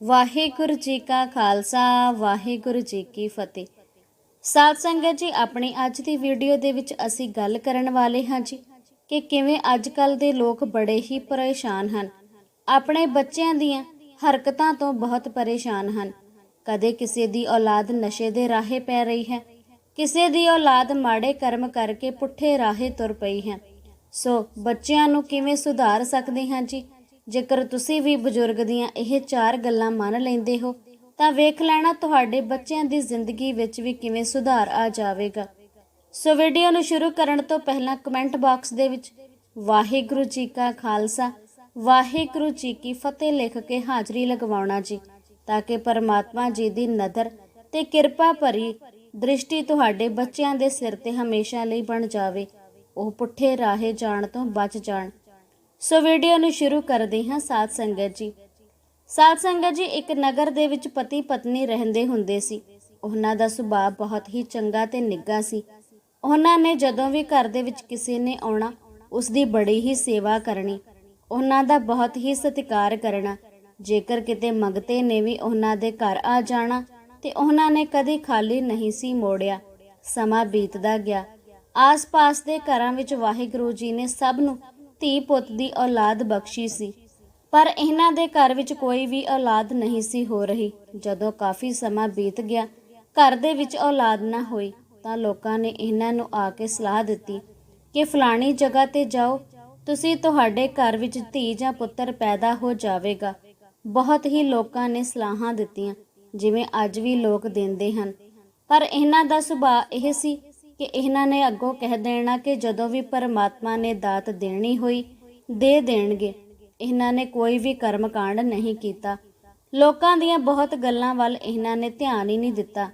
ਵਾਹਿਗੁਰੂ ਜੀ ਕਾ ਖਾਲਸਾ, ਵਾਹਿਗੁਰੂ ਜੀ ਕੀ ਫਤਿਹ। ਸਾਧ ਸੰਗਤ ਜੀ, ਆਪਣੀ ਅੱਜ ਦੀ ਵੀਡੀਓ ਦੇ ਵਿੱਚ ਅਸੀਂ ਗੱਲ ਕਰਨ ਵਾਲੇ ਹਾਂ ਜੀ ਕਿ ਕਿਵੇਂ ਅੱਜ ਕੱਲ ਦੇ ਲੋਕ ਬੜੇ ਹੀ ਪਰੇਸ਼ਾਨ ਹਨ। ਆਪਣੇ ਬੱਚਿਆਂ ਦੀਆਂ ਹਰਕਤਾਂ ਤੋਂ ਬਹੁਤ ਪਰੇਸ਼ਾਨ ਹਨ। ਕਦੇ ਕਿਸੇ ਦੀ ਔਲਾਦ ਨਸ਼ੇ ਦੇ ਰਾਹੇ ਪੈ ਰਹੀ ਹੈ, ਕਿਸੇ ਦੀ ਔਲਾਦ ਮਾੜੇ ਕਰਮ ਕਰਕੇ ਪੁੱਠੇ ਰਾਹੇ ਤੁਰ ਪਈ ਹੈ। ਸੋ ਬੱਚਿਆਂ ਨੂੰ ਕਿਵੇਂ ਸੁਧਾਰ ਸਕਦੇ ਹਾਂ ਜੀ? ਜੇਕਰ ਤੁਸੀਂ ਵੀ ਬਜ਼ੁਰਗ ਦੀਆਂ ਇਹ ਚਾਰ ਗੱਲਾਂ ਮੰਨ ਲੈਂਦੇ ਹੋ, ਤਾਂ ਵੇਖ ਲੈਣਾ ਤੁਹਾਡੇ ਬੱਚਿਆਂ ਦੀ ਜ਼ਿੰਦਗੀ ਵਿੱਚ ਵੀ ਕਿਵੇਂ ਸੁਧਾਰ ਆ ਜਾਵੇਗਾ। ਸੋ ਵੀਡੀਓ ਨੂੰ ਸ਼ੁਰੂ ਕਰਨ ਤੋਂ ਪਹਿਲਾਂ ਕਮੈਂਟ ਬਾਕਸ ਦੇ ਵਿੱਚ, ਵਾਹਿਗੁਰੂ ਜੀ ਕਾ ਖਾਲਸਾ, ਵਾਹਿਗੁਰੂ ਜੀ ਕੀ ਫਤਿਹ ਲਿਖ ਕੇ ਹਾਜ਼ਰੀ ਲਗਵਾਉਣਾ ਜੀ, ਤਾਂ ਕਿ ਪਰਮਾਤਮਾ ਜੀ ਦੀ ਨਜ਼ਰ ਤੇ ਕਿਰਪਾ ਭਰੀ ਦ੍ਰਿਸ਼ਟੀ ਤੁਹਾਡੇ ਬੱਚਿਆਂ ਦੇ ਸਿਰ ਤੇ ਹਮੇਸ਼ਾ ਲਈ ਬਣ ਜਾਵੇ। ਉਹ ਪੁੱਠੇ ਰਾਹੇ ਜਾਣ ਤੋਂ ਬਚ ਜਾਣ। ਸੋ ਵੀਡੀਓ ਨੂੰ ਸ਼ੁਰੂ ਕਰਦੇ ਹਾਂ ਸਾਧ ਸੰਗਤ ਜੀ। ਸਾਧ ਸੰਗਤ ਜੀ, ਇੱਕ ਨਗਰ ਦੇ ਵਿੱਚ ਪਤੀ ਪਤਨੀ ਰਹਿੰਦੇ ਹੁੰਦੇ ਸੀ। ਉਹਨਾਂ ਦਾ ਸੁਭਾਅ ਬਹੁਤ ਹੀ ਚੰਗਾ ਤੇ ਨਿੱਘਾ ਸੀ। ਉਹਨਾਂ ਨੇ ਜਦੋਂ ਵੀ ਘਰ ਦੇ ਵਿੱਚ ਕਿਸੇ ਨੇ ਆਉਣਾ, ਉਸ ਦੀ ਬੜੀ ਹੀ ਸੇਵਾ ਕਰਨੀ। ਉਹਨਾਂ ਦਾ ਬਹੁਤ ਹੀ ਸਤਿਕਾਰ ਕਰਨਾ। ਜੇਕਰ ਕਿਤੇ ਮੰਗਤੇ ਨੇ ਵੀ ਉਹਨਾਂ ਦੇ ਘਰ ਆ ਜਾਣਾ, ਤੇ ਉਹਨਾਂ ਨੇ ਕਦੇ ਖਾਲੀ ਨਹੀਂ ਸੀ ਮੋੜਿਆ। ਸਮਾਂ ਬੀਤਦਾ ਗਿਆ। ਆਸ-ਪਾਸ ਦੇ ਘਰਾਂ ਵਿੱਚ ਵਾਹਿਗੁਰੂ ਜੀ ਨੇ ਸਭ ਨੂੰ ਧੀ ਪੁੱਤ ਦੀ ਔਲਾਦ ਬਖਸ਼ੀ ਸੀ, ਪਰ ਇਹਨਾਂ ਦੇ ਘਰ ਵਿੱਚ ਕੋਈ ਵੀ ਔਲਾਦ ਨਹੀਂ ਸੀ ਹੋ ਰਹੀ। ਜਦੋਂ ਕਾਫੀ ਸਮਾਂ ਬੀਤ ਗਿਆ, ਘਰ ਦੇ ਵਿੱਚ ਔਲਾਦ ਨਾ ਹੋਈ, ਤਾਂ ਲੋਕਾਂ ਨੇ ਇਹਨਾਂ ਨੂੰ ਆ ਕੇ ਸਲਾਹ ਦਿੱਤੀ ਕਿ, ਫਲਾਣੀ ਜਗ੍ਹਾ ਤੇ ਜਾਓ, ਤੁਸੀਂ ਤੁਹਾਡੇ ਘਰ ਵਿੱਚ ਧੀ ਜਾਂ ਪੁੱਤਰ ਪੈਦਾ ਹੋ ਜਾਵੇਗਾ। ਬਹੁਤ ਹੀ ਲੋਕਾਂ ਨੇ ਸਲਾਹਾਂ ਦਿੱਤੀਆਂ, ਜਿਵੇਂ ਅੱਜ ਵੀ ਲੋਕ ਦਿੰਦੇ ਹਨ। ਪਰ ਇਹਨਾਂ ਦਾ ਸੁਭਾਅ ਇਹ ਸੀ ਕਿ ਇਹਨਾਂ ਨੇ ਅੱਗੋਂ ਕਹਿ ਦੇਣਾ ਕਿ ਜਦੋਂ ਵੀ ਪਰਮਾਤਮਾ ਨੇ ਦਾਤ ਦੇਣੀ ਹੋਈ, ਦੇ ਦੇਣਗੇ। ਇਹਨਾਂ ਨੇ ਕੋਈ ਵੀ ਕਰਮ ਕਾਂਡ ਨਹੀਂ ਕੀਤਾ। ਲੋਕਾਂ ਦੀਆਂ ਬਹੁਤ ਗੱਲਾਂ ਵੱਲ ਇਹਨਾਂ ਨੇ ਧਿਆਨ ਹੀ ਨਹੀਂ ਦਿੱਤਾ।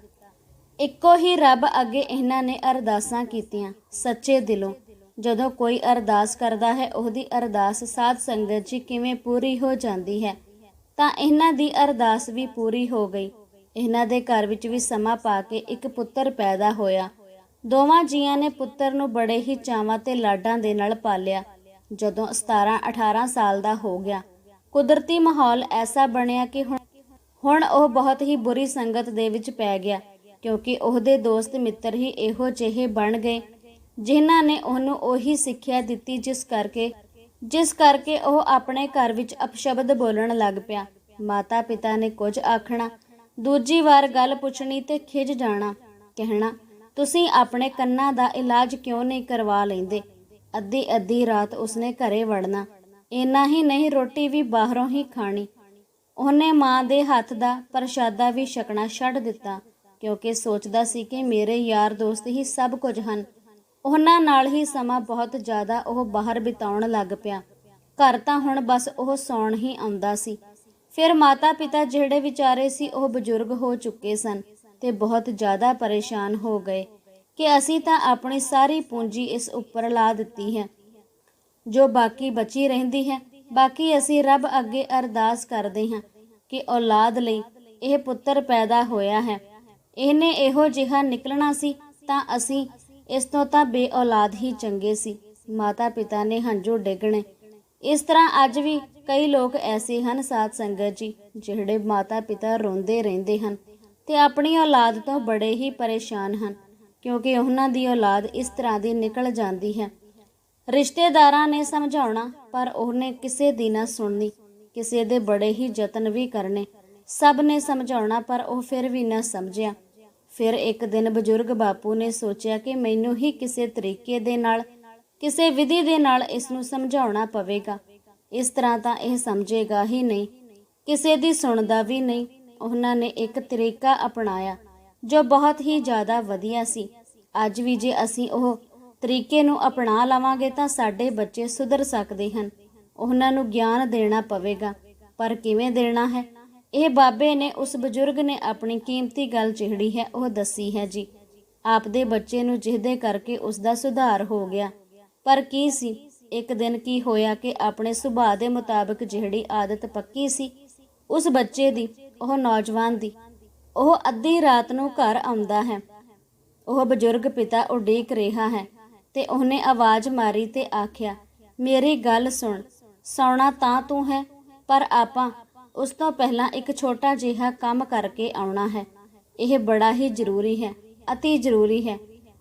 ਇੱਕੋ ਹੀ ਰੱਬ ਅੱਗੇ ਇਹਨਾਂ ਨੇ ਅਰਦਾਸਾਂ ਕੀਤੀਆਂ, ਸੱਚੇ ਦਿਲੋਂ। ਜਦੋਂ ਕੋਈ ਅਰਦਾਸ ਕਰਦਾ ਹੈ, ਉਹਦੀ ਅਰਦਾਸ ਸਾਧ ਸੰਗਤ ਜੀ ਕਿਵੇਂ ਪੂਰੀ ਹੋ ਜਾਂਦੀ ਹੈ, ਤਾਂ ਇਹਨਾਂ ਦੀ ਅਰਦਾਸ ਵੀ ਪੂਰੀ ਹੋ ਗਈ। ਇਹਨਾਂ ਦੇ ਘਰ ਵਿੱਚ ਵੀ ਸਮਾਂ ਪਾ ਕੇ ਇੱਕ ਪੁੱਤਰ ਪੈਦਾ ਹੋਇਆ। ਦੋਵਾਂ ਜੀਆਂ ਨੇ ਪੁੱਤਰ ਨੂੰ ਬੜੇ ਹੀ ਚਾਵਾਂ ਤੇ ਲਾਡਾਂ ਦੇ ਨਾਲ ਪਾਲਿਆ। ਜਦੋਂ 17 18 ਸਾਲ ਦਾ ਹੋ ਗਿਆ, ਕੁਦਰਤੀ ਮਾਹੌਲ ਐਸਾ ਬਣਿਆ ਕਿ ਹੁਣ ਹੁਣ ਉਹ ਬਹੁਤ ਹੀ ਬੁਰੀ ਸੰਗਤ ਦੇ ਵਿੱਚ ਪੈ ਗਿਆ, ਕਿਉਂਕਿ ਉਹਦੇ ਦੋਸਤ ਮਿੱਤਰ ਹੀ ਇਹੋ ਜਿਹੇ ਬਣ ਗਏ, ਜਿਨ੍ਹਾਂ ਨੇ ਉਹਨੂੰ ਉਹੀ ਸਿੱਖਿਆ ਦਿੱਤੀ ਜਿਸ ਕਰਕੇ ਜਿਸ ਕਰਕੇ ਉਹ ਆਪਣੇ ਘਰ ਵਿੱਚ ਅਪਸ਼ਬਦ ਬੋਲਣ ਲੱਗ ਪਿਆ। ਮਾਤਾ ਪਿਤਾ ਨੇ ਕੁਝ ਆਖਣਾ, ਦੂਜੀ ਵਾਰ ਗੱਲ ਪੁੱਛਣੀ ਤੇ ਖਿਜ ਜਾਣਾ, ਕਹਿਣਾ ਤੁਸੀਂ ਆਪਣੇ ਕੰਨਾਂ ਦਾ ਇਲਾਜ ਕਿਉਂ ਨਹੀਂ ਕਰਵਾ ਲੈਂਦੇ? ਅੱਧੀ ਅੱਧੀ ਰਾਤ ਉਸਨੇ ਘਰੇ ਵੜਨਾ। ਇੰਨਾ ਹੀ ਨਹੀਂ, ਰੋਟੀ ਵੀ ਬਾਹਰੋਂ ਹੀ ਖਾਣੀ। ਉਹਨੇ ਮਾਂ ਦੇ ਹੱਥ ਦਾ ਪ੍ਰਸ਼ਾਦਾ ਵੀ ਛਕਣਾ ਛੱਡ ਦਿੱਤਾ, ਕਿਉਂਕਿ ਸੋਚਦਾ ਸੀ ਕਿ ਮੇਰੇ ਯਾਰ ਦੋਸਤ ਹੀ ਸਭ ਕੁਝ ਹਨ। ਉਹਨਾਂ ਨਾਲ ਹੀ ਸਮਾਂ ਬਹੁਤ ਜ਼ਿਆਦਾ ਉਹ ਬਾਹਰ ਬਿਤਾਉਣ ਲੱਗ ਪਿਆ। ਘਰ ਤਾਂ ਹੁਣ ਬਸ ਉਹ ਸੌਣ ਹੀ ਆਉਂਦਾ ਸੀ। ਫਿਰ ਮਾਤਾ ਪਿਤਾ ਜਿਹੜੇ ਵਿਚਾਰੇ ਸੀ, ਉਹ ਬਜ਼ੁਰਗ ਹੋ ਚੁੱਕੇ ਸਨ। ਤੇ ਬਹੁਤ ਜ਼ਿਆਦਾ ਪਰੇਸ਼ਾਨ ਹੋ ਗਏ ਕਿ ਅਸੀਂ ਤਾਂ ਆਪਣੀ ਸਾਰੀ ਪੂੰਜੀ ਇਸ ਉੱਪਰ ਲਾ ਦਿੱਤੀ ਹੈ। ਜੋ ਬਾਕੀ ਬਚੀ ਰਹਿੰਦੀ ਹੈ, ਬਾਕੀ ਅਸੀਂ ਰੱਬ ਅੱਗੇ ਅਰਦਾਸ ਕਰਦੇ ਹਾਂ ਕਿ ਔਲਾਦ ਲਈ ਇਹ ਪੁੱਤਰ ਪੈਦਾ ਹੋਇਆ ਹੈ। ਇਹਨੇ ਇਹੋ ਜਿਹਾ ਨਿਕਲਣਾ ਸੀ ਤਾਂ ਅਸੀਂ ਇਸ ਤੋਂ ਤਾਂ ਬੇ ਔਲਾਦ ਹੀ ਚੰਗੇ ਸੀ। ਮਾਤਾ ਪਿਤਾ ਨੇ ਹੰਝੂ ਡੇਗਣੇ। ਇਸ ਤਰ੍ਹਾਂ ਅੱਜ ਵੀ ਕਈ ਲੋਕ ਐਸੇ ਹਨ ਸਾਧ ਸੰਗਤ ਜੀ, ਜਿਹੜੇ ਮਾਤਾ ਪਿਤਾ ਰੋਂਦੇ ਰਹਿੰਦੇ ਹਨ। ਤੇ ਆਪਣੀ ਔਲਾਦ ਤੋਂ ਬੜੇ ਹੀ ਪਰੇਸ਼ਾਨ ਹਨ, ਕਿਉਂਕਿ ਉਹਨਾਂ ਦੀ ਔਲਾਦ ਇਸ ਤਰ੍ਹਾਂ ਦੀ ਨਿਕਲ ਜਾਂਦੀ ਹੈ। ਰਿਸ਼ਤੇਦਾਰਾਂ ਨੇ ਸਮਝਾਉਣਾ, ਪਰ ਉਹਨੇ ਕਿਸੇ ਦੀ ਨਾ ਸੁਣਨੀ, ਕਿਸੇ ਦੇ ਬੜੇ ਹੀ ਯਤਨ ਵੀ ਕਰਨੇ। ਸਭ ਨੇ ਸਮਝਾਉਣਾ, ਪਰ ਉਹ ਫਿਰ ਵੀ ਨਾ ਸਮਝਿਆ। ਫਿਰ ਇੱਕ ਦਿਨ ਬਜ਼ੁਰਗ ਬਾਪੂ ਨੇ ਸੋਚਿਆ ਕਿ ਮੈਨੂੰ ਹੀ ਕਿਸੇ ਤਰੀਕੇ ਦੇ ਨਾਲ, ਕਿਸੇ ਵਿਧੀ ਦੇ ਨਾਲ ਇਸ ਨੂੰ ਸਮਝਾਉਣਾ ਪਵੇਗਾ। ਇਸ ਤਰ੍ਹਾਂ ਤਾਂ ਇਹ ਸਮਝੇਗਾ ਹੀ ਨਹੀਂ। ਕਿਸੇ ਦੀ ਸੁਣਦਾ ਵੀ ਨਹੀਂ ਉਹਨਾਂ ਨੇ ਇੱਕ ਤਰੀਕਾ ਅਪਣਾਇਆ, ਜੋ ਬਹੁਤ ਹੀ ਜ਼ਿਆਦਾ ਵਧੀਆ ਸੀ। ਅੱਜ ਵੀ ਜੇ ਅਸੀਂ ਉਹ ਤਰੀਕੇ ਨੂੰ ਅਪਣਾ ਲਵਾਂਗੇ ਤਾਂ ਸਾਡੇ ਬੱਚੇ ਸੁਧਰ ਸਕਦੇ ਹਨ। ਉਹਨਾਂ ਨੂੰ ਗਿਆਨ ਦੇਣਾ ਪਵੇਗਾ। ਪਰ ਕਿਵੇਂ ਦੇਣਾ ਹੈ? ਇਹ ਬਾਬੇ ਨੇ ਉਸ ਬਜ਼ੁਰਗ ਨੇ ਆਪਣੀ ਕੀਮਤੀ ਗੱਲ ਜਿਹੜੀ ਹੈ, ਉਹ ਦੱਸੀ ਹੈ ਜੀ, ਆਪਦੇ ਬੱਚੇ ਨੂੰ ਜਿਹਦੇ ਕਰਕੇ ਉਸ ਦਾ ਸੁਧਾਰ ਹੋ ਗਿਆ। ਪਰ ਕੀ ਸੀ? ਇੱਕ ਦਿਨ ਕੀ ਹੋਇਆ ਕਿ ਆਪਣੇ ਸੁਭਾਅ ਦੇ ਮੁਤਾਬਕ ਜਿਹੜੀ ਆਦਤ ਪੱਕੀ ਸੀ, ਉਸ ਬੱਚੇ ਦੀ ਉਹ ਨੌਜਵਾਨ ਦੀ। ਉਹ ਅੱਧੀ ਰਾਤ ਨੂੰ ਘਰ ਆਉਂਦਾ ਹੈ। ਉਹ ਬਜ਼ੁਰਗ ਪਿਤਾ ਉਡੀਕ ਰਿਹਾ ਹੈ ਤੇ ਉਹਨੇ ਆਵਾਜ਼ ਮਾਰੀ ਤੇ ਆਖਿਆ, ਮੇਰੀ ਗੱਲ ਸੁਣ, ਸੌਣਾ ਤਾਂ ਤੂੰ ਹੈ, ਪਰ ਆਪਾਂ ਉਸ ਤੋਂ ਪਹਿਲਾਂ ਇੱਕ ਛੋਟਾ ਜਿਹਾ ਕੰਮ ਕਰਕੇ ਆਉਣਾ ਹੈ। ਇਹ ਬੜਾ ਹੀ ਜ਼ਰੂਰੀ ਹੈ, ਅਤੀ ਜ਼ਰੂਰੀ ਹੈ।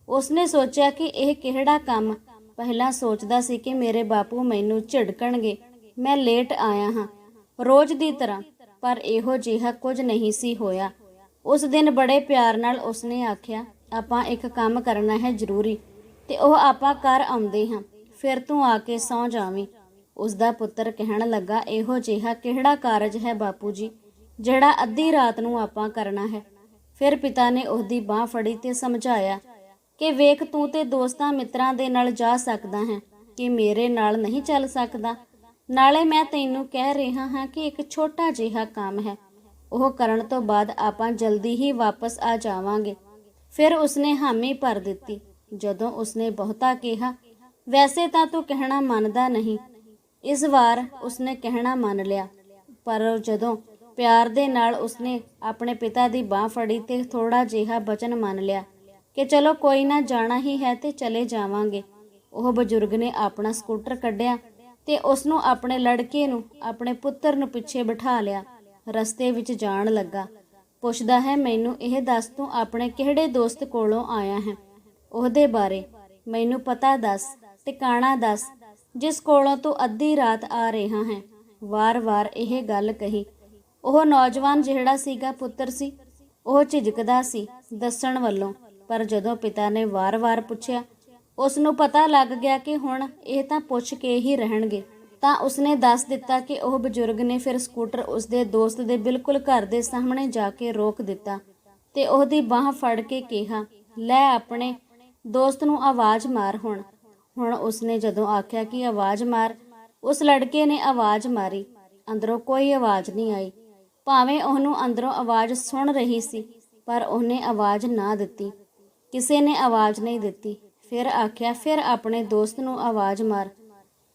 ਉਸਨੇ ਸੋਚਿਆ ਕਿ ਇਹ ਕਿਹੜਾ ਕੰਮ। ਪਹਿਲਾਂ ਸੋਚਦਾ ਸੀ ਕਿ ਮੇਰੇ ਬਾਪੂ ਮੈਨੂੰ ਝਿੜਕਣਗੇ। ਮੈਂ ਲੇਟ ਆਇਆ ਹਾਂ। ਰੋਜ਼ ਦੀ ਤਰ੍ਹਾਂ ਪਰ ਇਹੋ ਜਿਹਾ ਕੁਝ ਨਹੀਂ ਸੀ ਹੋਇਆ। ਉਸ ਦਿਨ ਬੜੇ ਪਿਆਰ ਨਾਲ ਉਸਨੇ ਆਖਿਆ, ਆਪਾਂ ਇੱਕ ਕੰਮ ਕਰਨਾ ਹੈ ਜ਼ਰੂਰੀ ਤੇ ਉਹ ਆਪਾਂ ਕਰ ਆਉਂਦੇ ਹਾਂ, ਫਿਰ ਤੂੰ ਆ ਕੇ ਸੌਂ ਜਾਵੀਂ। ਉਸ ਦਾ ਪੁੱਤਰ ਕਹਿਣ ਲੱਗਾ, ਇਹੋ ਜਿਹਾ ਕਿਹੜਾ ਕਾਰਜ ਹੈ ਬਾਪੂ ਜੀ ਜਿਹੜਾ ਅੱਧੀ ਰਾਤ ਨੂੰ ਆਪਾਂ ਕਰਨਾ ਹੈ? ਫਿਰ ਪਿਤਾ ਨੇ ਉਹਦੀ ਬਾਹ ਫੜੀ ਤੇ ਸਮਝਾਇਆ, ਕਿ ਵੇਖ ਤੂੰ ਤੇ ਦੋਸਤਾਂ ਮਿੱਤਰਾਂ ਦੇ ਨਾਲ ਜਾ ਸਕਦਾ ਹੈ, ਕਿ ਮੇਰੇ ਨਾਲ ਨਹੀਂ ਚੱਲ ਸਕਦਾ ਨਾਲੇ ਮੈਂ ਤੈਨੂੰ ਕਹਿ ਰਿਹਾ ਹਾਂ ਕਿ ਇੱਕ ਛੋਟਾ ਜਿਹਾ ਕੰਮ ਹੈ। ਉਹ ਕਰਨ ਤੋਂ ਬਾਅਦ ਆਪਾਂ ਜਲਦੀ ਹੀ ਵਾਪਸ ਆ ਜਾਵਾਂਗੇ। ਫਿਰ ਉਸਨੇ ਹਾਮੀ ਭਰ ਦਿੱਤੀ। ਜਦੋਂ ਉਸਨੇ ਬਹੁਤਾ ਕਿਹਾ, ਵੈਸੇ ਤਾਂ ਤੂੰ ਕਹਿਣਾ ਮੰਨਦਾ ਨਹੀਂ। ਇਸ ਵਾਰ ਉਸਨੇ ਕਹਿਣਾ ਮੰਨ ਲਿਆ। ਪਰ ਜਦੋਂ ਪਿਆਰ ਦੇ ਨਾਲ ਉਸਨੇ ਆਪਣੇ ਪਿਤਾ ਦੀ ਬਾਹ ਫੜੀ ਤੇ ਥੋੜਾ ਜਿਹਾ ਬਚਨ ਮੰਨ ਲਿਆ ਕਿ ਚਲੋ ਕੋਈ ਨਾ, ਜਾਣਾ ਹੀ ਹੈ ਤੇ ਚਲੇ ਜਾਵਾਂਗੇ। ਉਹ ਬਜ਼ੁਰਗ ਨੇ ਆਪਣਾ ਸਕੂਟਰ ਕੱਢਿਆ ਤੇ ਉਸ ਨੂੰ ਆਪਣੇ ਲੜਕੇ ਨੂੰ, ਆਪਣੇ ਪੁੱਤਰ ਨੂੰ ਪਿੱਛੇ ਬਿਠਾ ਲਿਆ। ਰਸਤੇ ਵਿੱਚ ਜਾਣ ਲੱਗਾ। ਪੁੱਛਦਾ ਹੈ, ਮੈਨੂੰ ਇਹ ਦੱਸ ਤੂੰ ਆਪਣੇ ਕਿਹੜੇ ਦੋਸਤ ਕੋਲੋਂ ਆਇਆ ਹੈ? ਉਹਦੇ ਬਾਰੇ ਮੈਨੂੰ ਪਤਾ ਦੱਸ, ਟਿਕਾਣਾ ਦੱਸ, ਜਿਸ ਕੋਲੋਂ ਤੂੰ ਅੱਧੀ ਰਾਤ ਆ ਰਿਹਾ ਹੈ। ਵਾਰ-ਵਾਰ ਇਹ ਗੱਲ ਕਹੀ। ਉਹ ਨੌਜਵਾਨ ਜਿਹੜਾ ਸੀਗਾ ਪੁੱਤਰ ਸੀ, ਉਹ ਝਿਜਕਦਾ ਸੀ ਦੱਸਣ ਵੱਲੋਂ, ਪਰ ਜਦੋਂ ਪਿਤਾ ਨੇ ਵਾਰ-ਵਾਰ ਪੁੱਛਿਆ ਉਸ ਨੂੰ ਪਤਾ ਲੱਗ ਗਿਆ ਕਿ ਹੁਣ ਇਹ ਤਾਂ ਪੁੱਛ ਕੇ ਹੀ ਰਹਿਣਗੇ। ਤਾਂ ਉਸਨੇ ਦੱਸ ਦਿੱਤਾ ਕਿ ਉਹ ਬਜ਼ੁਰਗ ਨੇ ਫਿਰ ਸਕੂਟਰ ਉਸਦੇ ਦੋਸਤ ਦੇ ਬਿਲਕੁਲ ਘਰ ਦੇ ਸਾਹਮਣੇ ਜਾ ਕੇ ਰੋਕ ਦਿੱਤਾ ਤੇ ਉਹਦੀ ਬਾਹ ਫੜ ਕੇ ਕਿਹਾ, ਲੈ ਆਪਣੇ ਦੋਸਤ ਨੂੰ ਆਵਾਜ਼ ਮਾਰ ਹੁਣ। ਹੁਣ ਉਸਨੇ ਜਦੋਂ ਆਖਿਆ ਕਿ ਆਵਾਜ਼ ਮਾਰ, ਉਸ ਲੜਕੇ ਨੇ ਆਵਾਜ਼ ਮਾਰੀ। ਅੰਦਰੋਂ ਕੋਈ ਆਵਾਜ਼ ਨਹੀਂ ਆਈ। ਭਾਵੇਂ ਉਹਨੂੰ ਅੰਦਰੋਂ ਆਵਾਜ਼ ਸੁਣ ਰਹੀ ਸੀ, ਪਰ ਉਹਨੇ ਆਵਾਜ਼ ਨਾ ਦਿੱਤੀ। ਕਿਸੇ ਨੇ ਆਵਾਜ਼ ਨਹੀਂ ਦਿੱਤੀ। ਫਿਰ ਆਖਿਆ, ਫਿਰ ਆਪਣੇ ਦੋਸਤ ਨੂੰ ਆਵਾਜ਼ ਮਾਰ।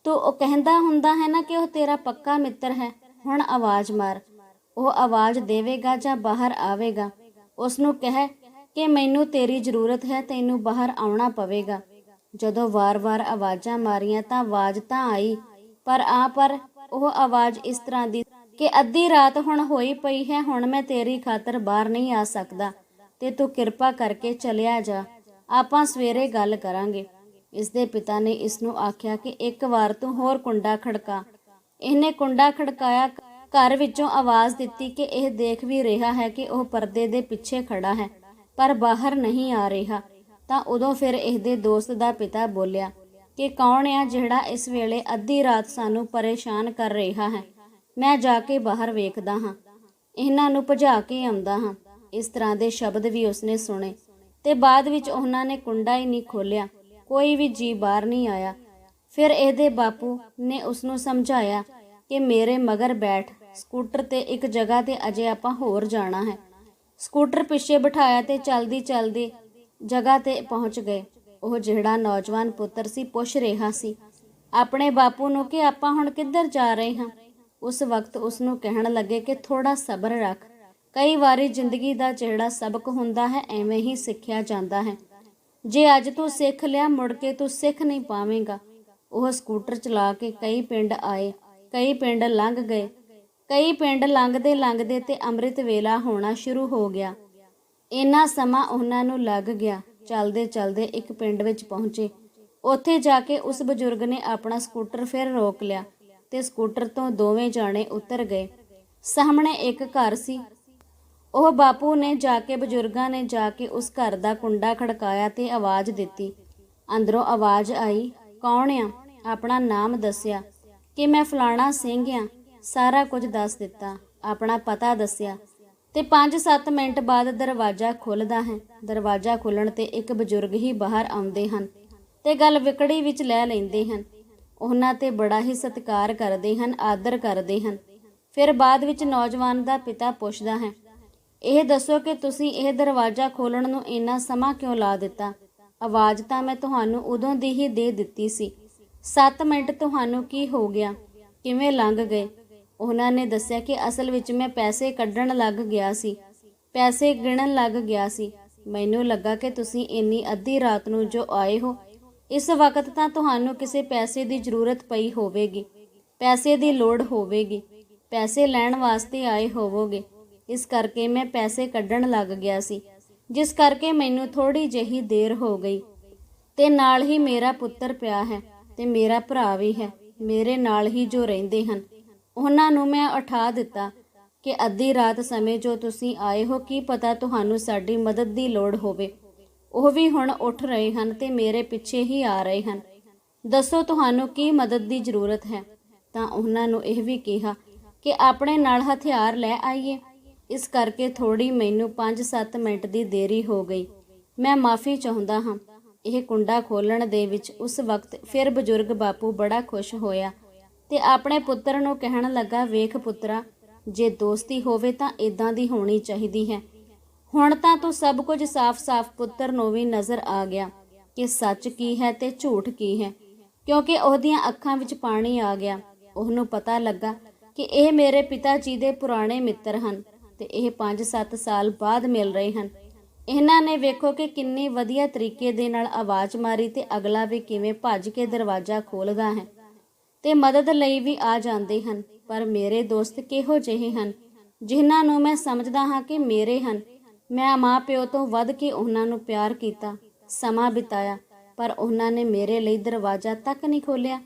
ਤੂੰ ਉਹ ਕਹਿੰਦਾ ਹੁੰਦਾ ਹੈ ਨਾ ਕਿ ਉਹ ਤੇਰਾ ਪੱਕਾ ਮਿੱਤਰ ਹੈ। ਹੁਣ ਆਵਾਜ਼ ਮਾਰ। ਉਹ ਆਵਾਜ਼ ਦੇਵੇਗਾ ਜਾਂ ਬਾਹਰ ਆਵੇਗਾ? ਉਸ ਨੂੰ ਕਹਿ ਕਿ ਮੈਨੂੰ ਤੇਰੀ ਜ਼ਰੂਰਤ ਹੈ, ਤੈਨੂੰ ਬਾਹਰ ਆਉਣਾ ਪਵੇਗਾ। ਜਦੋਂ ਵਾਰ-ਵਾਰ ਆਵਾਜ਼ਾਂ ਮਾਰੀਆਂ ਤਾਂ ਆਵਾਜ਼ ਤਾਂ ਆਈ, ਪਰ ਆ ਪਰ ਉਹ ਆਵਾਜ਼ ਇਸ ਤਰ੍ਹਾਂ ਦੀ ਕਿ ਅੱਧੀ ਰਾਤ ਹੁਣ ਹੋਈ ਪਈ ਹੈ, ਹੁਣ ਮੈਂ ਤੇਰੀ ਖਾਤਰ ਬਾਹਰ ਨਹੀਂ ਆ ਸਕਦਾ ਤੇ ਤੂੰ ਕਿਰਪਾ ਕਰਕੇ ਚਲਿਆ ਜਾ। ਆਪਾਂ ਸਵੇਰੇ ਗੱਲ ਕਰਾਂਗੇ। ਇਸ ਦੇ ਪਿਤਾ ਨੇ ਇਸ ਨੂੰ ਆਖਿਆ ਕਿ ਇੱਕ ਵਾਰ ਤੂੰ ਹੋਰ ਕੁੰਡਾ ਖੜਕਾ। ਇਹਨੇ ਕੁੰਡਾ ਖੜਕਾਇਆ, ਘਰ ਵਿੱਚੋਂ ਆਵਾਜ਼ ਦਿੱਤੀ ਕਿ ਇਹ ਦੇਖ ਵੀ ਰਿਹਾ ਹੈ ਕਿ ਉਹ ਪਰਦੇ ਦੇ ਪਿੱਛੇ ਖੜਾ ਹੈ, ਪਰ ਬਾਹਰ ਨਹੀਂ ਆ ਰਿਹਾ। ਤਾਂ ਉਦੋਂ ਫਿਰ ਇਹਦੇ ਦੋਸਤ ਦਾ ਪਿਤਾ ਬੋਲਿਆ ਕਿ ਕੌਣ ਆ ਜਿਹੜਾ ਇਸ ਵੇਲੇ ਅੱਧੀ ਰਾਤ ਸਾਨੂੰ ਪਰੇਸ਼ਾਨ ਕਰ ਰਿਹਾ ਹੈ? ਮੈਂ ਜਾ ਕੇ ਬਾਹਰ ਵੇਖਦਾ ਹਾਂ। ਇਹਨਾਂ ਨੂੰ ਭਜਾ ਕੇ ਆਉਂਦਾ ਹਾਂ। ਇਸ ਤਰ੍ਹਾਂ ਦੇ ਸ਼ਬਦ ਵੀ ਉਸਨੇ ਸੁਣੇ। ਤੇ ਬਾਅਦ ਵਿੱਚ ਉਹਨਾਂ ਨੇ ਕੁੰਡਾ ਹੀ ਨਹੀਂ ਖੋਲਿਆ ਕੋਈ ਵੀ ਜੀ ਬਾਹਰ ਨਹੀਂ ਆਇਆ। ਫਿਰ ਇਹਦੇ ਬਾਪੂ ਨੇ ਉਸ ਨੂੰ ਸਮਝਾਇਆ ਕਿ ਮੇਰੇ ਮਗਰ ਬੈਠ, ਸਕੂਟਰ ਤੇ ਇੱਕ ਜਗ੍ਹਾ ਤੇ ਅਜੇ ਆਪਾਂ ਹੋਰ ਜਾਣਾ ਹੈ। ਸਕੂਟਰ ਪਿੱਛੇ ਬਿਠਾਇਆ ਤੇ ਚਲਦੀ ਚਲਦੀ ਜਗ੍ਹਾ ਤੇ ਪਹੁੰਚ ਗਏ। ਉਹ ਜਿਹੜਾ ਨੌਜਵਾਨ ਪੁੱਤਰ ਸੀ, ਪੁੱਛ ਰਿਹਾ ਸੀ, ਆਪਣੇ ਬਾਪੂ ਨੂੰ ਕਿ ਆਪਾਂ ਹੁਣ ਕਿੱਧਰ ਜਾ ਰਹੇ ਹਾਂ? ਉਸ ਵਕਤ ਉਸ ਨੂੰ ਕਹਿਣ ਲੱਗੇ ਕਿ ਥੋੜਾ ਸਬਰ ਰੱਖ। ਕਈ ਵਾਰੀ ਜ਼ਿੰਦਗੀ ਦਾ ਜਿਹੜਾ ਸਬਕ ਹੁੰਦਾ ਹੈ, ਐਵੇਂ ਹੀ ਸਿੱਖਿਆ ਜਾਂਦਾ ਹੈ। ਜੇ ਅੱਜ ਤੂੰ ਸਿੱਖ ਲਿਆ, ਮੁੜ ਕੇ ਤੂੰ ਸਿੱਖ ਨਹੀਂ ਪਾਵੇਂਗਾ। ਉਹ ਸਕੂਟਰ ਚਲਾ ਕੇ ਕਈ ਪਿੰਡ ਆਏ, ਕਈ ਪਿੰਡ ਲੰਘ ਗਏ, ਕਈ ਪਿੰਡ ਲੰਘਦੇ ਲੰਘਦੇ ਤੇ ਅੰਮ੍ਰਿਤ ਵੇਲਾ ਹੋਣਾ ਸ਼ੁਰੂ ਹੋ ਗਿਆ। ਇੰਨਾ ਸਮਾਂ ਉਹਨਾਂ ਨੂੰ ਲੱਗ ਗਿਆ, ਚਲਦੇ ਚਲਦੇ ਇੱਕ ਪਿੰਡ ਵਿੱਚ ਪਹੁੰਚੇ। ਉੱਥੇ ਜਾ ਕੇ ਉਸ ਬਜ਼ੁਰਗ ਨੇ ਆਪਣਾ ਸਕੂਟਰ ਫਿਰ ਰੋਕ ਲਿਆ ਤੇ ਸਕੂਟਰ ਤੋਂ ਦੋਵੇਂ ਜਾਣੇ ਉਤਰ ਗਏ। ਸਾਹਮਣੇ ਇੱਕ ਘਰ ਸੀ ਉਹ ਬਾਪੂ ਨੇ ਜਾ ਕੇ, ਬਜ਼ੁਰਗਾਂ ਨੇ ਜਾ ਕੇ ਉਸ ਘਰ ਦਾ ਕੁੰਡਾ ਖੜਕਾਇਆ ਤੇ ਆਵਾਜ਼ ਦਿੱਤੀ। ਅੰਦਰੋਂ ਆਵਾਜ਼ ਆਈ, ਕੌਣ ਆ? ਆਪਣਾ ਨਾਮ ਦੱਸਿਆ ਕਿ ਮੈਂ ਫਲਾਣਾ ਸਿੰਘ ਆ। ਸਾਰਾ ਕੁਝ ਦੱਸ ਦਿੱਤਾ, ਆਪਣਾ ਪਤਾ ਦੱਸਿਆ ਤੇ 5-7 ਮਿੰਟ ਬਾਅਦ ਦਰਵਾਜ਼ਾ ਖੁੱਲਦਾ ਹੈ। ਦਰਵਾਜ਼ਾ ਖੁੱਲਣ ਤੇ ਇੱਕ ਬਜ਼ੁਰਗ ਹੀ ਬਾਹਰ ਆਉਂਦੇ ਹਨ ਤੇ ਗੱਲ ਵਿਕੜੀ ਵਿੱਚ ਲੈ ਲੈਂਦੇ ਹਨ। ਉਹਨਾਂ ਤੇ ਬੜਾ ਹੀ ਸਤਿਕਾਰ ਕਰਦੇ ਹਨ, ਆਦਰ ਕਰਦੇ ਹਨ। ਫਿਰ ਬਾਅਦ ਵਿੱਚ ਨੌਜਵਾਨ ਦਾ ਪਿਤਾ ਪੁੱਛਦਾ ਹੈ ਇਹ ਦੱਸੋ ਕਿ ਤੁਸੀਂ ਇਹ ਦਰਵਾਜ਼ਾ ਖੋਲਣ ਨੂੰ ਇੰਨਾ ਸਮਾਂ ਕਿਉਂ ਲਾ ਦਿੱਤਾ? ਆਵਾਜ਼ ਤਾਂ ਮੈਂ ਤੁਹਾਨੂੰ ਉਦੋਂ ਦੀ ਹੀ ਦੇ ਦਿੱਤੀ ਸੀ। 7 ਮਿੰਟ ਤੁਹਾਨੂੰ ਕੀ ਹੋ ਗਿਆ? ਕਿਵੇਂ ਲੰਘ ਗਏ? ਉਹਨਾਂ ਨੇ ਦੱਸਿਆ ਕਿ ਅਸਲ ਵਿੱਚ ਮੈਂ ਪੈਸੇ ਕੱਢਣ ਲੱਗ ਗਿਆ ਸੀ। ਪੈਸੇ ਗਿਣਨ ਲੱਗ ਗਿਆ ਸੀ। ਮੈਨੂੰ ਲੱਗਾ ਕਿ ਤੁਸੀਂ ਇੰਨੀ ਅੱਧੀ ਰਾਤ ਨੂੰ ਜੋ ਆਏ ਹੋ, ਇਸ ਵਕਤ ਤਾਂ ਤੁਹਾਨੂੰ ਕਿਸੇ ਪੈਸੇ ਦੀ ਜ਼ਰੂਰਤ ਪਈ ਹੋਵੇਗੀ। ਪੈਸੇ ਦੀ ਲੋੜ ਹੋਵੇਗੀ। ਪੈਸੇ ਲੈਣ ਵਾਸਤੇ ਆਏ ਹੋਵੋਗੇ। ਇਸ ਕਰਕੇ ਮੈਂ ਪੈਸੇ ਕੱਢਣ ਲੱਗ ਗਿਆ ਸੀ, ਜਿਸ ਕਰਕੇ ਮੈਨੂੰ ਥੋੜੀ ਜਿਹੀ ਦੇਰ ਹੋ ਗਈ। ਤੇ ਨਾਲ ਹੀ ਮੇਰਾ ਪੁੱਤਰ ਪਿਆ ਹੈ ਤੇ ਮੇਰਾ ਭਰਾ ਵੀ ਹੈ, ਮੇਰੇ ਨਾਲ ਹੀ ਜੋ ਰਹਿੰਦੇ ਹਨ। ਉਹਨਾਂ ਨੂੰ ਮੈਂ ਉਠਾ ਦਿੱਤਾ ਕਿ ਅੱਧੀ ਰਾਤ ਸਮੇਂ ਜੋ ਤੁਸੀਂ ਆਏ ਹੋ, ਕੀ ਪਤਾ ਤੁਹਾਨੂੰ ਸਾਡੀ ਮਦਦ ਦੀ ਲੋੜ ਹੋਵੇ। ਉਹ ਵੀ ਹੁਣ ਉੱਠ ਰਹੇ ਹਨ ਤੇ ਮੇਰੇ ਪਿੱਛੇ ਹੀ ਆ ਰਹੇ ਹਨ। ਦੱਸੋ ਤੁਹਾਨੂੰ ਕੀ ਮਦਦ ਦੀ ਜ਼ਰੂਰਤ ਹੈ? ਤਾਂ ਉਹਨਾਂ ਨੂੰ ਇਹ ਵੀ ਕਿਹਾ ਕਿ ਆਪਣੇ ਨਾਲ ਹਥਿਆਰ ਲੈ ਆਈਏ। ਇਸ ਕਰਕੇ ਥੋੜੀ ਮੈਨੂੰ 5-7 ਮਿੰਟ ਦੀ ਦੇਰੀ ਹੋ ਗਈ। ਮੈਂ ਮਾਫੀ ਚਾਹੁੰਦਾ ਹਾਂ। ਇਹ ਕੁੰਡਾ ਖੋਲਣ ਦੇ ਵਿੱਚ ਉਸ ਵਕਤ ਫਿਰ ਬਜ਼ੁਰਗ ਬਾਪੂ ਬੜਾ ਖੁਸ਼ ਹੋਇਆ ਤੇ ਆਪਣੇ ਪੁੱਤਰ ਨੂੰ ਕਹਿਣ ਲੱਗਾ, ਵੇਖ ਪੁੱਤਰਾ, ਜੇ ਦੋਸਤੀ ਹੋਵੇ ਤਾਂ ਇਦਾਂ ਦੀ ਹੋਣੀ ਚਾਹੀਦੀ ਹੈ। ਹੁਣ ਤਾਂ ਤੂੰ ਸਭ ਕੁਝ ਸਾਫ਼-ਸਾਫ਼ ਪੁੱਤਰ ਨੂੰ ਵੀ ਨਜ਼ਰ ਆ ਗਿਆ ਕਿ ਸੱਚ ਕੀ ਹੈ ਤੇ ਝੂਠ ਕੀ ਹੈ। ਕਿਉਂਕਿ ਉਹਦੀਆਂ ਅੱਖਾਂ ਵਿੱਚ ਪਾਣੀ ਆ ਗਿਆ। ਉਹਨੂੰ ਪਤਾ ਲੱਗਾ ਕਿ ਇਹ ਮੇਰੇ ਪਿਤਾ ਜੀ ਦੇ ਪੁਰਾਣੇ ਮਿੱਤਰ ਹਨ। ਤੇ ਇਹ 5-7 ਸਾਲ ਬਾਅਦ ਮਿਲ ਰਹੇ ਹਨ। ਇਹਨਾਂ ਨੇ ਵੇਖੋ ਕਿ ਕਿੰਨੇ ਵਧੀਆ ਤਰੀਕੇ ਦੇ ਨਾਲ ਆਵਾਜ਼ ਮਾਰੀ ਤੇ ਅਗਲਾ ਵੀ ਕਿਵੇਂ ਭੱਜ ਕੇ ਦਰਵਾਜ਼ਾ ਖੋਲ੍ਹਦਾ ਹੈ। ਤੇ ਮਦਦ ਲਈ ਵੀ ਆ ਜਾਂਦੇ ਹਨ, ਪਰ ਮੇਰੇ ਦੋਸਤ ਕਿਹੋ ਜਿਹੇ ਹਨ, ਜਿਨ੍ਹਾਂ ਨੂੰ ਮੈਂ ਸਮਝਦਾ ਹਾਂ ਕਿ ਮੇਰੇ ਹਨ। ਮੈਂ ਮਾਂ-ਪਿਓ ਤੋਂ ਵੱਧ ਕੇ ਉਹਨਾਂ ਨੂੰ ਪਿਆਰ ਕੀਤਾ, ਸਮਾਂ ਬਿਤਾਇਆ, ਪਰ ਉਹਨਾਂ ਨੇ ਮੇਰੇ ਲਈ ਦਰਵਾਜ਼ਾ ਤੱਕ ਨਹੀਂ ਖੋਲ੍ਹਿਆ।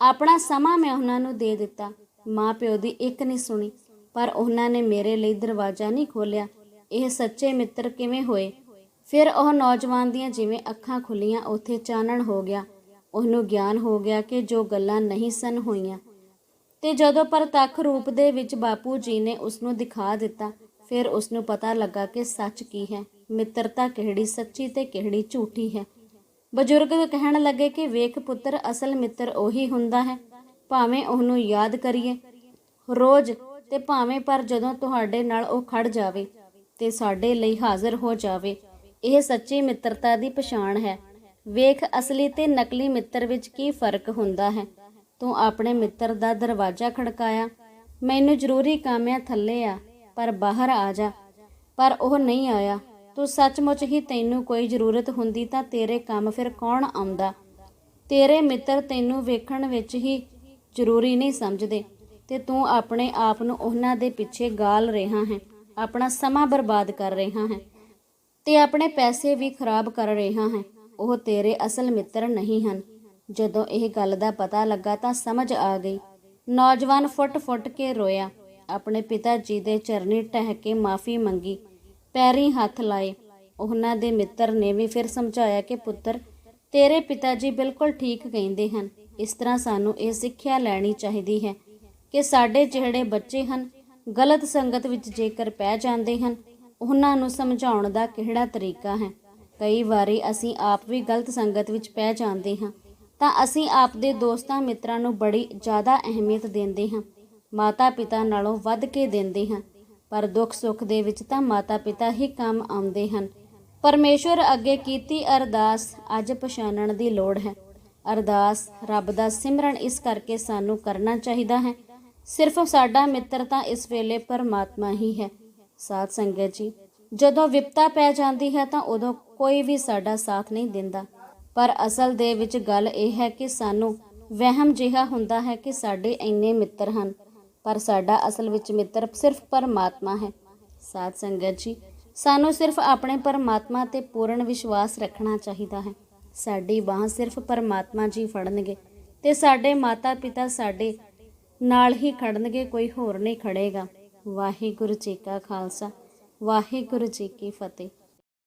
ਆਪਣਾ ਸਮਾਂ ਮੈਂ ਉਹਨਾਂ ਨੂੰ ਦੇ ਦਿੱਤਾ, ਮਾਂ-ਪਿਓ ਦੀ ਇੱਕ ਨਹੀਂ ਸੁਣੀ। ਪਰ ਉਹਨਾਂ ਨੇ ਮੇਰੇ ਲਈ ਦਰਵਾਜ਼ਾ ਨਹੀਂ ਖੋਲ੍ਹਿਆ। ਇਹ ਸੱਚੇ ਮਿੱਤਰ ਕਿਵੇਂ ਹੋਏ? ਫਿਰ ਉਹ ਨੌਜਵਾਨ ਦੀਆਂ ਜਿਵੇਂ ਅੱਖਾਂ ਖੁੱਲੀਆਂ ਉੱਥੇ ਚਾਨਣ ਹੋ ਗਿਆ। ਉਹਨੂੰ ਗਿਆਨ ਹੋ ਗਿਆ ਕਿ ਜੋ ਗੱਲਾਂ ਨਹੀਂ ਸਨ ਹੋਈਆਂ। ਤੇ ਜਦੋਂ ਪ੍ਰਤੱਖ ਰੂਪ ਦੇ ਵਿੱਚ ਬਾਪੂ ਜੀ ਨੇ ਉਸ ਨੂੰ ਦਿਖਾ ਦਿੱਤਾ, ਫਿਰ ਉਸ ਨੂੰ ਪਤਾ ਲੱਗਾ ਕਿ ਸੱਚ ਕੀ ਹੈ। ਮਿੱਤਰਤਾ ਕਿਹੜੀ ਸੱਚੀ ਤੇ ਕਿਹੜੀ ਝੂਠੀ ਹੈ। ਬਜ਼ੁਰਗ ਕਹਿਣ ਲੱਗੇ ਕਿ ਵੇਖ ਪੁੱਤਰ, ਅਸਲ ਮਿੱਤਰ ਉਹੀ ਹੁੰਦਾ ਹੈ। ਭਾਵੇਂ ਉਹਨੂੰ ਯਾਦ ਕਰੀਏ। ਰੋਜ਼ ਤੇ ਭਾਵੇਂ ਪਰ ਜਦੋਂ ਤੁਹਾਡੇ ਨਾਲ ਉਹ ਖੜ ਜਾਵੇ ਤੇ ਸਾਡੇ ਲਈ ਹਾਜ਼ਰ ਹੋ ਜਾਵੇ, ਇਹ ਸੱਚੀ ਮਿੱਤਰਤਾ ਦੀ ਪਛਾਣ ਹੈ। ਵੇਖ, ਅਸਲੀ ਤੇ ਨਕਲੀ ਮਿੱਤਰ ਵਿੱਚ ਕੀ ਫ਼ਰਕ ਹੁੰਦਾ ਹੈ? ਤੂੰ ਆਪਣੇ ਮਿੱਤਰ ਦਾ ਦਰਵਾਜ਼ਾ ਖੜਕਾਇਆ। ਮੈਨੂੰ ਜ਼ਰੂਰੀ ਕੰਮ ਆ ਥੱਲੇ ਆ, ਪਰ ਬਾਹਰ ਆ ਜਾ। ਪਰ ਉਹ ਨਹੀਂ ਆਇਆ। ਤੂੰ ਸੱਚਮੁੱਚ ਹੀ ਤੈਨੂੰ ਕੋਈ ਜ਼ਰੂਰਤ ਹੁੰਦੀ ਤਾਂ ਤੇਰੇ ਕੰਮ ਫਿਰ ਕੌਣ ਆਉਂਦਾ? ਤੇਰੇ ਮਿੱਤਰ ਤੈਨੂੰ ਵੇਖਣ ਵਿੱਚ ਹੀ ਜ਼ਰੂਰੀ ਨਹੀਂ ਸਮਝਦੇ। ਤੇ ਤੂੰ ਆਪਣੇ ਆਪ ਨੂੰ ਉਹਨਾਂ ਦੇ ਪਿੱਛੇ ਗਾਲ ਰਿਹਾ ਹੈ। ਆਪਣਾ ਸਮਾਂ ਬਰਬਾਦ ਕਰ ਰਿਹਾ ਹੈ। ਤੇ ਆਪਣੇ ਪੈਸੇ ਵੀ ਖਰਾਬ ਕਰ ਰਿਹਾ ਹੈ। ਉਹ ਤੇਰੇ ਅਸਲ ਮਿੱਤਰ ਨਹੀਂ ਹਨ। ਜਦੋਂ ਇਹ ਗੱਲ ਦਾ ਪਤਾ ਲੱਗਾ ਤਾਂ ਸਮਝ ਆ ਗਈ। ਨੌਜਵਾਨ ਫੁੱਟ-ਫੁੱਟ ਕੇ ਰੋਇਆ। ਆਪਣੇ ਪਿਤਾ ਜੀ ਦੇ ਚਰਨੀ ਟਹਿ ਕੇ ਮਾਫੀ ਮੰਗੀ। ਪੈਰੀ ਹੱਥ ਲਾਏ। ਉਹਨਾਂ ਦੇ ਮਿੱਤਰ ਨੇ ਵੀ ਫਿਰ ਸਮਝਾਇਆ ਕਿ ਪੁੱਤਰ, ਤੇਰੇ ਪਿਤਾ ਜੀ ਬਿਲਕੁਲ ਠੀਕ ਕਹਿੰਦੇ ਹਨ। ਇਸ ਤਰ੍ਹਾਂ ਸਾਨੂੰ ਇਹ ਸਿੱਖਿਆ ਲੈਣੀ ਚਾਹੀਦੀ ਹੈ। ਕਿ ਸਾਡੇ ਜਿਹੜੇ ਬੱਚੇ ਹਨ, ਗਲਤ ਸੰਗਤ ਵਿੱਚ ਜੇਕਰ ਪੈ ਜਾਂਦੇ ਹਨ, ਉਹਨਾਂ ਨੂੰ ਸਮਝਾਉਣ ਦਾ ਕਿਹੜਾ ਤਰੀਕਾ ਹੈ? ਕਈ ਵਾਰੀ ਅਸੀਂ ਆਪ ਵੀ ਗਲਤ ਸੰਗਤ ਵਿੱਚ ਪੈ ਜਾਂਦੇ ਹਾਂ, ਤਾਂ ਅਸੀਂ ਆਪ ਦੇ ਦੋਸਤਾਂ ਮਿੱਤਰਾਂ ਨੂੰ ਬੜੀ ਜ਼ਿਆਦਾ ਅਹਿਮੀਅਤ ਦਿੰਦੇ ਹਾਂ ਮਾਤਾ ਪਿਤਾ ਨਾਲੋਂ ਵੱਧ ਕੇ ਦਿੰਦੇ ਹਾਂ, ਪਰ ਦੁੱਖ ਸੁੱਖ ਦੇ ਵਿੱਚ ਤਾਂ ਮਾਤਾ ਪਿਤਾ ਹੀ ਕੰਮ ਆਉਂਦੇ ਹਨ। ਪਰਮੇਸ਼ਵਰ ਅੱਗੇ ਕੀਤੀ ਅਰਦਾਸ ਅੱਜ ਪਛਾਣਨ ਦੀ ਲੋੜ ਹੈ। ਅਰਦਾਸ, ਰੱਬ ਦਾ ਸਿਮਰਨ ਇਸ ਕਰਕੇ ਸਾਨੂੰ ਕਰਨਾ ਚਾਹੀਦਾ ਹੈ ਸਿਰਫ ਸਾਡਾ ਮਿੱਤਰ ਤਾਂ ਇਸ ਵੇਲੇ ਪਰਮਾਤਮਾ ਹੀ ਹੈ। ਸਾਧ ਸੰਗਤ ਜੀ, ਜਦੋਂ ਵਿਪਤਾ ਪੈ ਜਾਂਦੀ ਹੈ ਤਾਂ ਉਦੋਂ ਕੋਈ ਵੀ ਸਾਡਾ ਸਾਥ ਨਹੀਂ ਦਿੰਦਾ। ਪਰ ਅਸਲ ਦੇ ਵਿੱਚ ਗੱਲ ਇਹ ਹੈ ਕਿ ਸਾਨੂੰ ਵਹਿਮ ਜਿਹਾ ਹੁੰਦਾ ਹੈ ਕਿ ਸਾਡੇ ਇੰਨੇ ਮਿੱਤਰ ਹਨ। ਪਰ ਸਾਡਾ ਅਸਲ ਵਿੱਚ ਮਿੱਤਰ ਸਿਰਫ ਪਰਮਾਤਮਾ ਹੈ। ਸਾਧ ਸੰਗਤ ਜੀ, ਸਾਨੂੰ ਸਿਰਫ ਆਪਣੇ ਪਰਮਾਤਮਾ ਤੇ ਪੂਰਨ ਵਿਸ਼ਵਾਸ ਰੱਖਣਾ ਚਾਹੀਦਾ ਹੈ। ਸਾਡੀ ਬਾਹ ਸਿਰਫ ਪਰਮਾਤਮਾ ਜੀ ਫੜਨਗੇ ਤੇ ਸਾਡੇ ਮਾਤਾ ਪਿਤਾ ਸਾਡੇ ਨਾਲ ਹੀ ਖੜਨਗੇ, ਕੋਈ ਹੋਰ ਨਹੀਂ ਖੜੇਗਾ। ਵਾਹਿਗੁਰੂ ਜੀ ਕਾ ਖਾਲਸਾ, ਵਾਹਿਗੁਰੂ ਜੀ ਕੀ ਫਤਿਹ।